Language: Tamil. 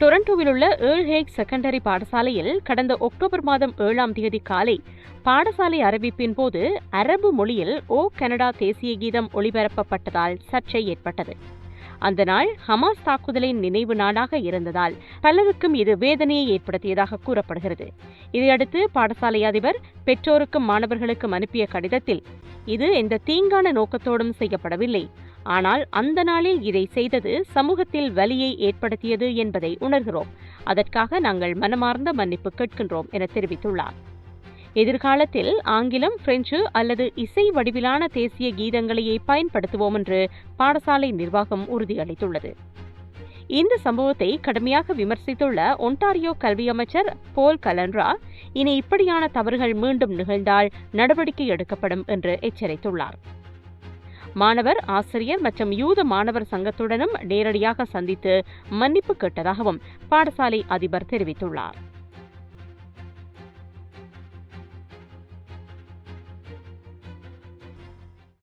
டொரண்டோவில் உள்ள ஏர்ஹேக் செகண்டரி பாடசாலையில் கடந்த அக்டோபர் மாதம் ஏழாம் தேதி காலை பாடசாலை அறிவிப்பின் போது அரபு மொழியில் ஓ கனடா தேசிய கீதம் ஒளிபரப்பப்பட்டதால் சர்ச்சை ஏற்பட்டது. அந்த நாள் ஹமாஸ் தாக்குதலின் நினைவு நாளாக இருந்ததால் பலருக்கும் இது வேதனையை ஏற்படுத்தியதாக கூறப்படுகிறது. இதையடுத்து பாடசாலை அதிபர் பெற்றோருக்கும் மாணவர்களுக்கும் அனுப்பிய கடிதத்தில் இது எந்த தீங்கான நோக்கத்தோடும் செய்யப்படவில்லை. ஆனால் அந்த நாளில் இதை செய்தது சமூகத்தில் வலியை ஏற்படுத்தியது என்பதை உணர்கிறோம். அதற்காக நாங்கள் மனமார்ந்த மன்னிப்பு கேட்கின்றோம் என தெரிவித்துள்ளார். எதிர்காலத்தில் ஆங்கிலம் பிரெஞ்சு அல்லது இசை வடிவிலான தேசிய கீதங்களையே பயன்படுத்துவோம் என்று பாடசாலை நிர்வாகம் உறுதியளித்துள்ளது. இந்த சம்பவத்தை கடுமையாக விமர்சித்துள்ள ஒன்டாரியோ கல்வி அமைச்சர் போல் கலன்ரா இனி இப்படியான தவறுகள் மீண்டும் நிகழ்ந்தால் நடவடிக்கை எடுக்கப்படும் என்று எச்சரித்துள்ளார். மாணவர் ஆசிரியர் மற்றும் யூத மாணவர் சங்கத்துடனும் நேரடியாக சந்தித்து மன்னிப்பு கேட்டதாகவும் பாடசாலை அதிபர் தெரிவித்துள்ளார்.